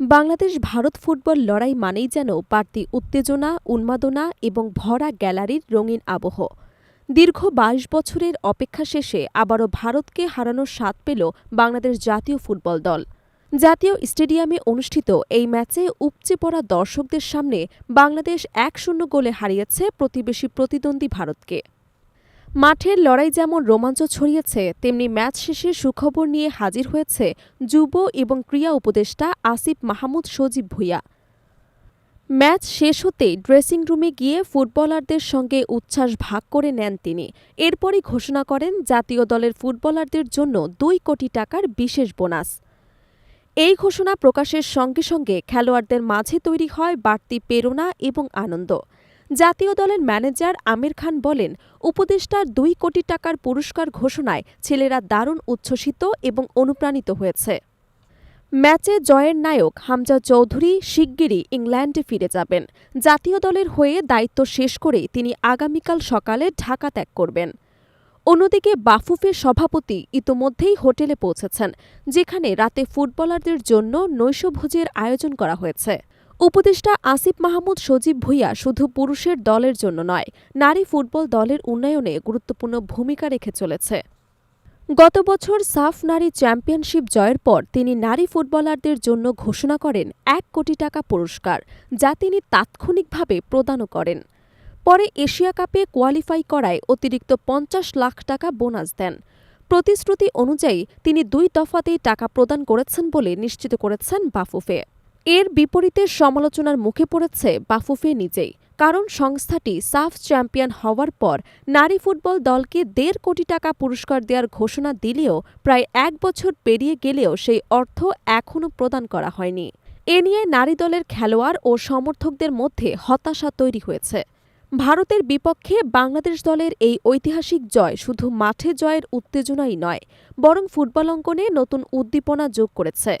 Bangladesh Bharat football লড়াই মানেই যেন বাড়তি উত্তেজনা, উন্মাদনা এবং ভরা গ্যালারির রঙিন আবহ। দীর্ঘ বাইশ বছরের অপেক্ষা শেষে আবারও ভারতকে হারানোর স্বাদ পেল বাংলাদেশ জাতীয় ফুটবল দল। জাতীয় স্টেডিয়ামে অনুষ্ঠিত এই ম্যাচে উপচে পড়া দর্শকদের সামনে বাংলাদেশ এক শূন্য গোলে হারিয়েছে প্রতিবেশী প্রতিদ্বন্দ্বী ভারতকে। মাঠের লড়াই যেমন রোমাঞ্চ ছড়িয়েছে, তেমনি ম্যাচ শেষে সুখবর নিয়ে হাজির হয়েছে যুব এবং ক্রীড়া উপদেষ্টা আসিফ মাহমুদ সজীব ভুইয়া। ম্যাচ শেষ হতেই ড্রেসিং রুমে গিয়ে ফুটবলারদের সঙ্গে উচ্ছ্বাস ভাগ করে নেন তিনি। এরপরই ঘোষণা করেন, জাতীয় দলের ফুটবলারদের জন্য দুই কোটি টাকার বিশেষ বোনাস। এই ঘোষণা প্রকাশের সঙ্গে সঙ্গে খেলোয়াড়দের মাঝে তৈরি হয় বাড়তি প্রেরণা এবং আনন্দ। জাতীয় দলের ম্যানেজার আমির খান বলেন, উপদেষ্টার দুই কোটি টাকার পুরস্কার ঘোষণায় ছেলেরা দারুণ উচ্ছ্বসিত এবং অনুপ্রাণিত হয়েছে। ম্যাচে জয়ের নায়ক হামজা চৌধুরী শিগগিরই ইংল্যান্ডে ফিরে যাবেন। জাতীয় দলের হয়ে দায়িত্ব শেষ করে তিনি আগামীকাল সকালে ঢাকা ত্যাগ করবেন। অন্যদিকে বাফুফের সভাপতি ইতোমধ্যেই হোটেলে পৌঁছেছেন, যেখানে রাতে ফুটবলারদের জন্য নৈশভোজের আয়োজন করা হয়েছে। উপদেষ্টা আসিফ মাহমুদ সজীব ভুইয়া শুধু পুরুষের দলের জন্য নয়, নারী ফুটবল দলের উন্নয়নে গুরুত্বপূর্ণ ভূমিকা রেখে চলেছে। গত বছর সাফ নারী চ্যাম্পিয়নশিপ জয়ের পর তিনি নারী ফুটবলারদের জন্য ঘোষণা করেন এক কোটি টাকা পুরস্কার, যা তিনি তাৎক্ষণিকভাবে প্রদানও করেন। পরে এশিয়া কাপে কোয়ালিফাই করায় অতিরিক্ত পঞ্চাশ লাখ টাকা বোনাস দেন। প্রতিশ্রুতি অনুযায়ী তিনি দুই দফাতেই টাকা প্রদান করেছেন বলে নিশ্চিত করেছেন বাফুফে। এর বিপরীতে সমালোচনার মুখে পড়েছে বাফুফে নিজেই, কারণ সংস্থাটি সাফ চ্যাম্পিয়ন হওয়ার পর নারী ফুটবল দলকে দেড় কোটি টাকা পুরস্কার দেওয়ার ঘোষণা দিলেও প্রায় এক বছর পেরিয়ে গেলেও সেই অর্থ এখনও প্রদান করা হয়নি। এ নিয়ে নারী দলের খেলোয়াড় ও সমর্থকদের মধ্যে হতাশা তৈরি হয়েছে। ভারতের বিপক্ষে বাংলাদেশ দলের এই ঐতিহাসিক জয় শুধু মাঠে জয়ের উত্তেজনাই নয়, বরং ফুটবল অঙ্গনে নতুন উদ্দীপনা যোগ করেছে।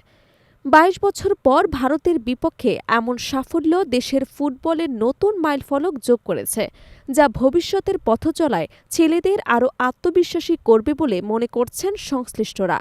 বাইশ বছর পর ভারতের বিপক্ষে এমন সাফল্য দেশের ফুটবলের নতুন মাইলফলক যোগ করেছে, যা ভবিষ্যতের পথচলায় ছেলেদের আরও আত্মবিশ্বাসী করবে বলে মনে করছেন সংশ্লিষ্টরা।